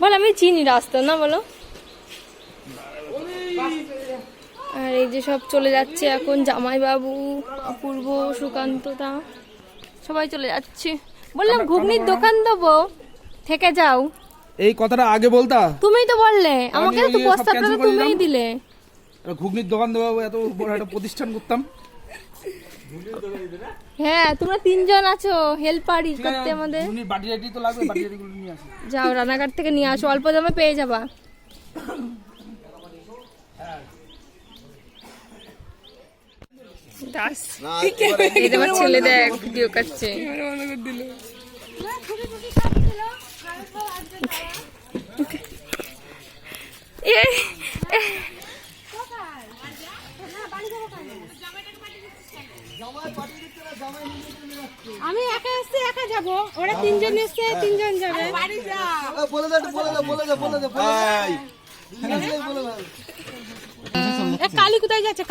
বল আমি চিনি রাস্তা না বলো? আর এই যে সব চলে যাচ্ছে এখন জামাইবাবু অপূর্ব সুকান্তদা সবাই চলে যাচ্ছে। বললাম ঘুগনির দোকান দেবো। থেকে যাও। এই কথাটা আগে বলতা? তুমিই তো বললে আমাকে তো প্রস্তাবটা তুমিই দিলে। ঘুগনির দোকান দেবো এত বড় একটা প্রতিষ্ঠান করতাম। হ্যাঁ তোমরা তিনজন আছো হেল্পারই ঠিক করতে আমাদের। বাটি টাটি তো লাগবে বাটি টাটিগুলো নিয়ে আসি। যাও রানাঘাট থেকে নিয়ে আসো অল্প দামে পেয়ে যাবা। দাস আমার ছেলে দেখ ভিডিও করছে এ, আমি একা এসছি একা যাব। ওরা তিনজন এসছে তিনজন যাবে। এ, কালী কোথায় যাচ্ছে?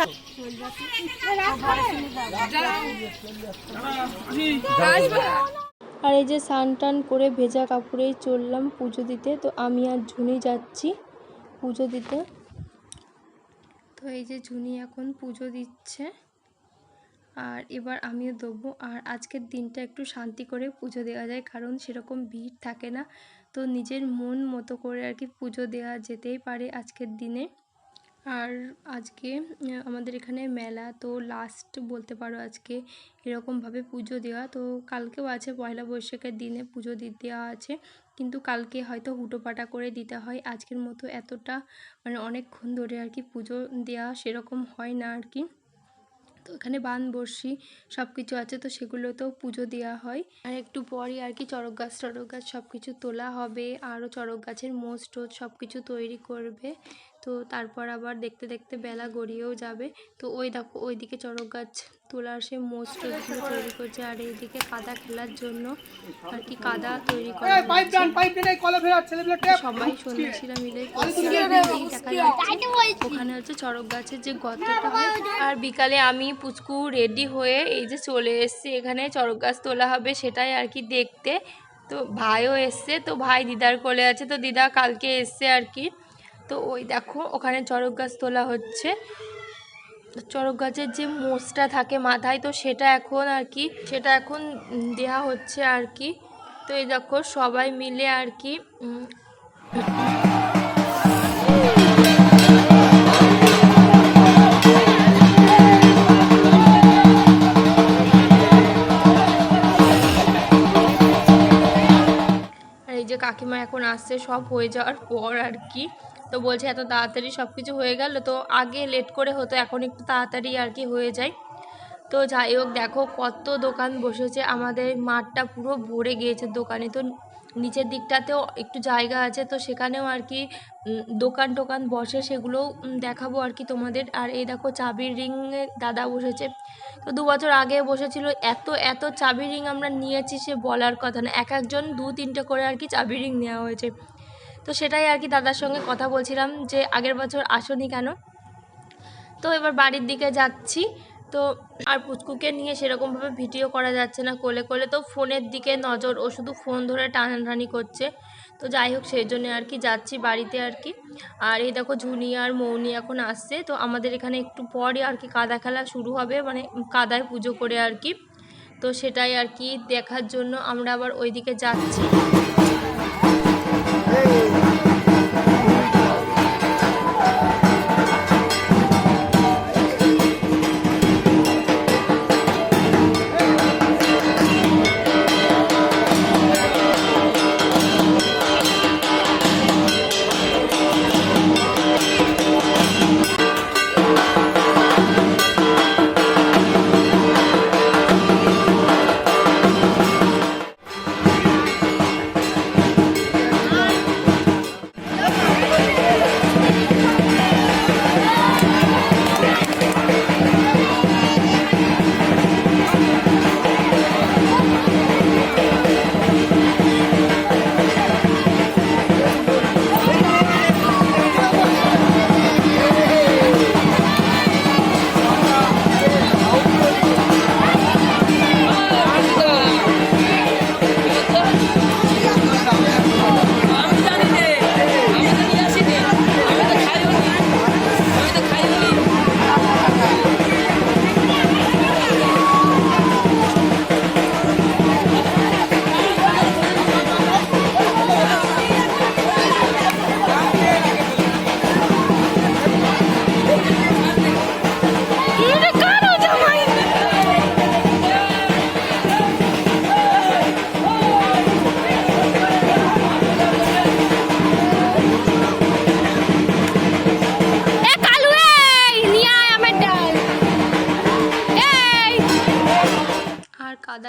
আর এই যে স্নান টান করে ভেজা কাপড়েই চললাম পুজো দিতে তো আমি আর ঝুনি যাচ্ছি পুজো দিতে। তো এই যে ঝুনি এখন পুজো দিচ্ছে। আর এবার আমিও দেবো আর আজকের দিনটা একটু শান্তি করে পুজো দেওয়া যায়, কারণ সেরকম ভিড় থাকে না। তো নিজের মন মতো করে আর কি পুজো দেওয়া যেতেই পারে আজকের দিনে। আর আজকে আমাদের এখানে মেলা, তো লাস্ট বলতে পারো আজকে এরকমভাবে পুজো দেওয়া। তো কালকেও আছে, পয়লা বৈশাখের দিনে পুজো দেওয়া আছে। কিন্তু কালকে হয়তো হুটোপাটা করে দিতে হয়। আজকের মতো এতটা মানে অনেকক্ষণ ধরে আর কি পুজো দেওয়া সেরকম হয় না আর কি। তো এখানে বান বর্ষি সব কিছু আছে তো সেগুলোতেও পুজো দেওয়া হয়। আর একটু পরই আর কি চড়ক গাছ টরক গাছ সব কিছু তোলা হবে আরও চড়ক গাছের মোজ টোজ সব কিছু তৈরি করবে। তো তারপর আবার দেখতে দেখতে বেলা গড়িয়েও যাবে। তো ওই দেখো ওইদিকে চড়ক গাছ তোলার সে মোজ টোজগুলো তৈরি করছে আর এইদিকে কাদা খেলার জন্য আর কি কাদা তৈরি করা সবাই সন্ন্যাসীরা মিলে দেখা যাচ্ছে। ওখানে হচ্ছে চড়ক গাছের যে গর্তটা হয়, আর বিকালে আমি পুচকু রেডি হয়ে এই যে চলে এসেছি, এখানে চড়ক গাছ তোলা হবে সেটাই আর কি দেখতে। তো ভাইও এসছে, তো ভাই দিদার কোলে আছে, তো দিদা কালকে এসছে আর কি। তো ওই দেখো, ওখানে চড়ক গাছ তোলা হচ্ছে। চড়ক গাছের যে মোষটা থাকে মাথায়, তো সেটা এখন আর কি, সেটা এখন দেয়া হচ্ছে আর কি। তো এই দেখো, সবাই মিলে আর কি কাকিমা এখন আসছে, সব হয়ে যাওয়ার পর আর কি। তো বলছে, এত তাড়াতাড়ি সব কিছু হয়ে গেল? তো আগে লেট করে হতো, এখন একটু তাড়াতাড়ি আর কি হয়ে যায়। তো যাই হোক, দেখো কত দোকান বসেছে, আমাদের মাঠটা পুরো ভরে গিয়েছে দোকানে। তো নিচের দিকটাতেও একটু জায়গা আছে, তো সেখানেও আর কি দোকান টোকান বসে সেগুলোও দেখাবো আর কি তোমাদের। আর এই দেখো চাবির রিং দাদা বসেছে। তো দু বছর আগে বসেছিল, এত এত চাবি রিং আমরা নিয়েছি সে বলার কথা না। এক একজন দু তিনটে করে আর কি চাবি রিং নেওয়া হয়েছে। তো সেটাই আর কি দাদার সঙ্গে কথা বলছিলাম যে আগের বছর আসনি কেন? তো এবার বাড়ির দিকে যাচ্ছি। তো আর পুচকুকে নিয়ে সেরকমভাবে ভিডিও করা যাচ্ছে না কোলে কোলে। তো ফোনের দিকে নজর, ও শুধু ফোন ধরে টানাটানি করছে। তো যাই হোক, সেই জন্য আর কি যাচ্ছি বাড়িতে আর কি। আর এই দেখো ঝুনি আর মৌনি এখন আসছে। তো আমাদের এখানে একটু পরে আর কি কাদা খেলা শুরু হবে মানে কাদায় পুজো করে আর কি। তো সেটাই আর কি দেখার জন্য আমরা আবার ওইদিকে যাচ্ছি।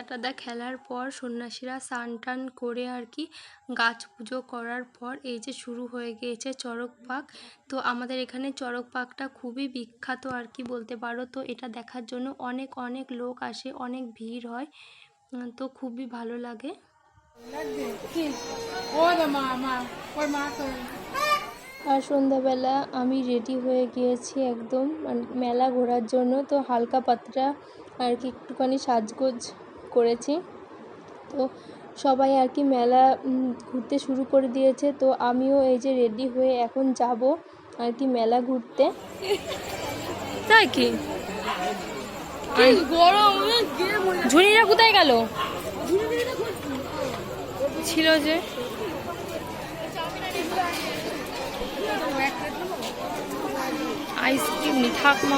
কাদা খেলার পর সন্ন্যাসীরা স্নান টান করে আর কি গাছ পুজো করার পর এই যে শুরু হয়ে গিয়েছে চড়ক পাক। তো আমাদের এখানে চড়ক পাকটা খুবই বিখ্যাত আর কি বলতে পারো। তো এটা দেখার জন্য অনেক অনেক লোক আসে, অনেক ভিড় হয়। তো খুবই ভালো লাগে। আর সন্ধ্যাবেলা আমি রেডি হয়ে গিয়েছি একদম মানে মেলা ঘোরার জন্য। তো হালকা পাতলা আর কি একটুখানি সাজগোজ করেছি। তো সবাই আর কি মেলা ঘুরতে শুরু করে দিয়েছে। তো আমিও এই যে রেডি হয়ে এখন যাব আর কি মেলা ঘুরতে। তাই কি? ঝুনিরা কোথায় গেল? ছিল যে। আইসক্রিম নি থাক মা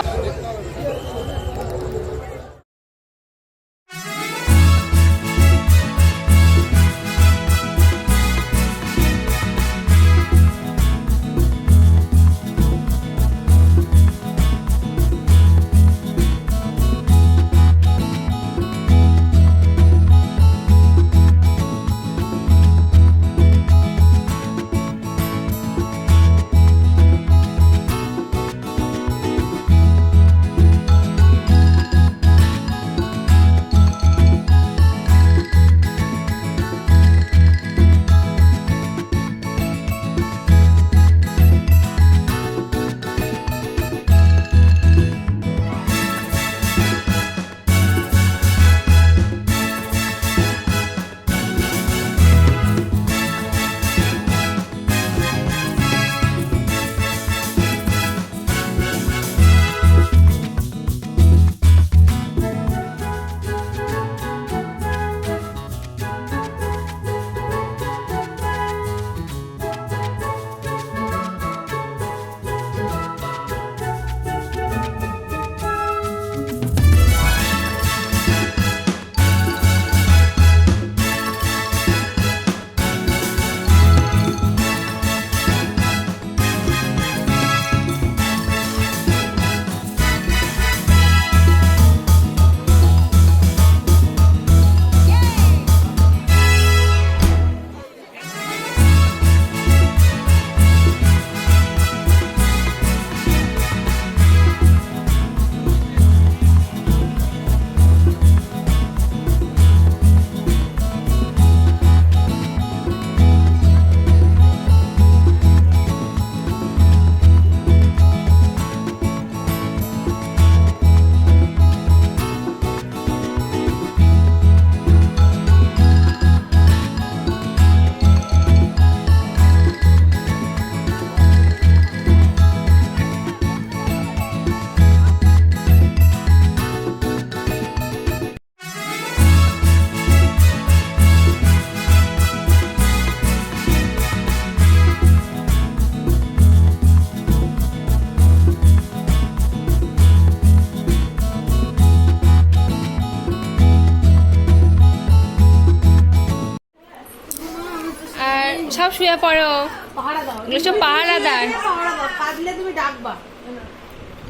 সব শুয়ে পড়ো। পাহাড়া দাও। এগুলো সব পাহারাদার পাহাড়া দাও। কাঁদলে তুমি ডাকবা।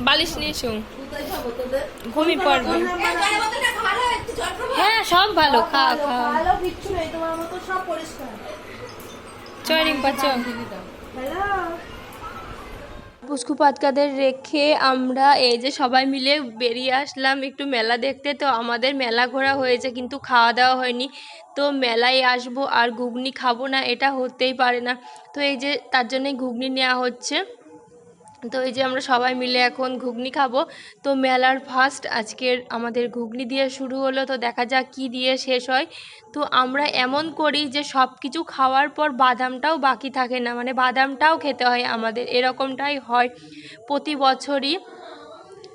বালিশ নিয়ে শুন ঘুমি পড়বে। হ্যাঁ সব ভালো খা খা। ভালো কিচ্ছু নেই। তোমার মতো সব পরিষ্কার। চয়রিং পাচ্ছ হ্যালো? পুষ্কু পাতকাদের রেখে আমরা এই যে সবাই মিলে বেরিয়ে আসলাম একটু মেলা দেখতে। তো আমাদের মেলা ঘোরা হয়েছে কিন্তু খাওয়া দাওয়া হয়নি। তো মেলায় আসব আর ঘুগনি খাব না, এটা হতেই পারে না। তো এই যে তার জন্যই ঘুগনি নেওয়া হচ্ছে। তো এই যে আমরা সবাই মিলে এখন ঘুগনি খাব। তো মেলার ফার্স্ট আজকের আমাদের ঘুগনি দিয়ে শুরু হলো। তো দেখা যাক কি দিয়ে শেষ হয়। তো আমরা এমন করি যে সব কিছু খাওয়ার পর বাদামটাও বাকি থাকে না। মানে বাদামটাও খেতে হয় আমাদের। এরকমটাই হয় প্রতি বছরই।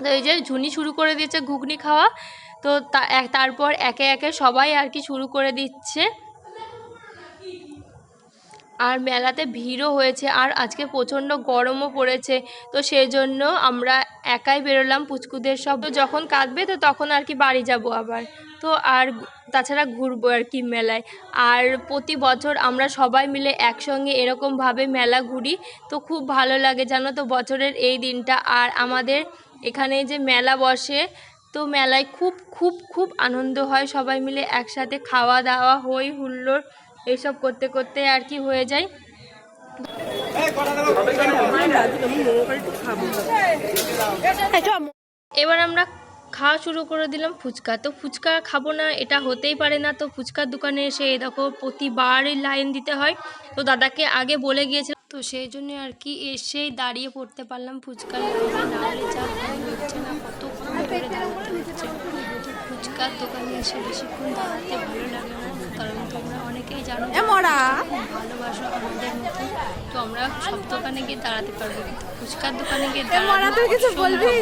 তো এই যে ঝুনি শুরু করে দিয়েছে ঘুগনি খাওয়া। তো তারপর একে একে সবাই আর কি শুরু করে দিচ্ছে। আর মেলাতে ভিড়ও হয়েছে আর আজকে প্রচণ্ড গরমও পড়েছে। তো সেই জন্য আমরা একাই বেরোলাম পুচকুদের সব। যখন কাঁদবে তো তখন আর কি বাড়ি যাব আবার। তো আর তাছাড়া ঘুরবো আর কি মেলায়। আর প্রতি বছর আমরা সবাই মিলে একসঙ্গে এরকমভাবে মেলা ঘুরি। তো খুব ভালো লাগে জানো তো বছরের এই দিনটা। আর আমাদের এখানে যে মেলা বসে, তো মেলায় খুব খুব খুব আনন্দ হয় সবাই মিলে একসাথে খাওয়া দাওয়া হই হুল্লোড় এইসব করতে করতে আর কি হয়ে যায়। এবার আমরা খাওয়া শুরু করে দিলাম ফুচকা। তো ফুচকা খাব না, এটা হতেই পারে না। তো ফুচকার দোকানে এসে দেখো, প্রতিবারই লাইন দিতে হয়। তো দাদাকে আগে বলে গিয়েছিলাম। তো সেই জন্য আর কি এসেই দাঁড়িয়ে পড়তে পারলাম হচ্ছে। ফুচকার দোকানে এসে বেশিক্ষণ দাঁড়াতে ভালো লাগে না, কারণ তোমরা অনেকেই জানো ভালোবাসো আমাদের মতো। তো আমরা সব দোকানে গিয়ে দাঁড়াতে পারব। কিন্তু ফুচকার দোকানে গিয়ে দাঁড়ানো কিছু বলবি?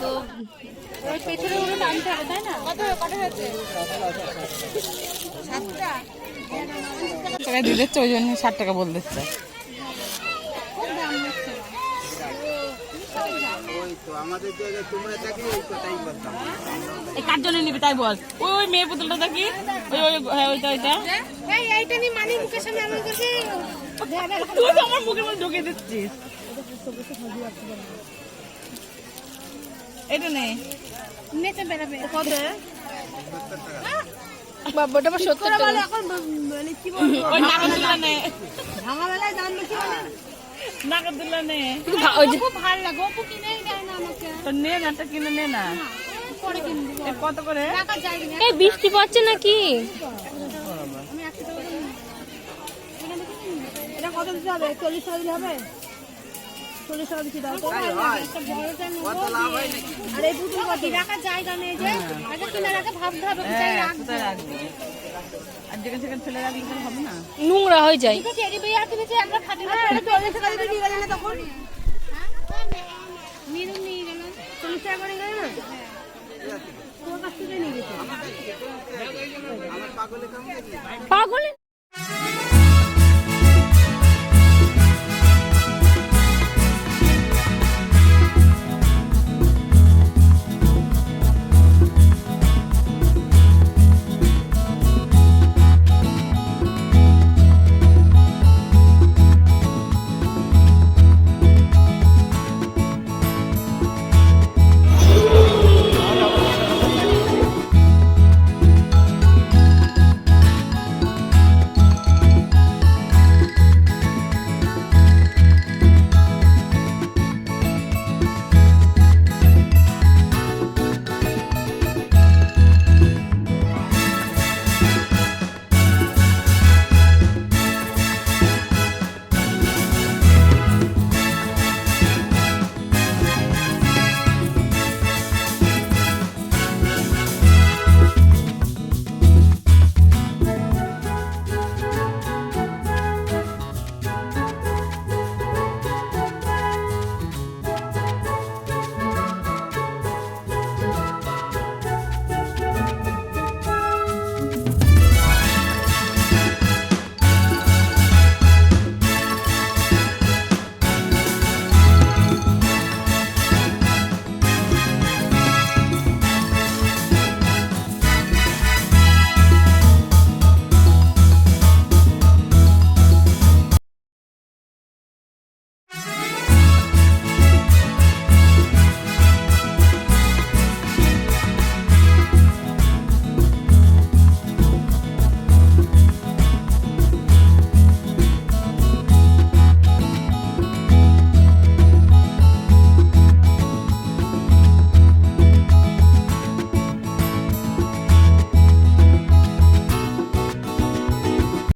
তো ওই চৌজন্য ষাট টাকা বল তাই না কত কত হয়েছে সাতটা টাকা দিয়ে দিচ্ছে ওই জন্য ষাট টাকা বল দিচ্ছে খুব দাম নিচ্ছে এই কার জন্য নিবি তাই বল? ওই ওই মেয়ে পুতুলটা দেখি। ওই ওই হ্যাঁ ওইটা ওইটা। এই এইটা নিয়ে মানি মুখের সামনে আমার কাছে তুই তো আমার মুখের মধ্যে ঢুকিয়ে দিচ্ছিস। এটা নেই নেচে বেড়াবে। কত বাবাটা আবার সত্তর টাকা। এখন মানে কি বলব? ওই বেলায় দাম বেশি নাগরদোল্লা নে ওই যে খুব ভালো লাগে। অপু কিনেই দেয় না আমাকে। তো নে না তো কিনে নে না। পরে কিনে কত করে? টাকা চাই না এই বৃষ্টি পড়ছে নাকি? আমি টাকা এটা কত দিতে হবে? চল্লিশ টাকা দিলে হবে? চল্লিশ টাকা দিতে দাও। একটা বড়টা নেব আর এই পুতুল কত রাখার জায়গা নেই যে আগে কিনে রাখে ভাবতে হবে কোথায় হ্যাঁ রাখব। কোথায় রাখবি? আর যেখানে সেখানে ফেলে রাখলে তো হবে না। নোংরা হয়ে যায়। ঠিক আছে এরি বিয়ার আমরা খাটি না চল্লিশ টাকা দিতে দিয়ে গেলে তখন? নিরুম নিয়ে গেলেন চল্লিশ টাকা করে গেলে না? তোমার কাছ থেকে নিয়ে গেছে। পাগল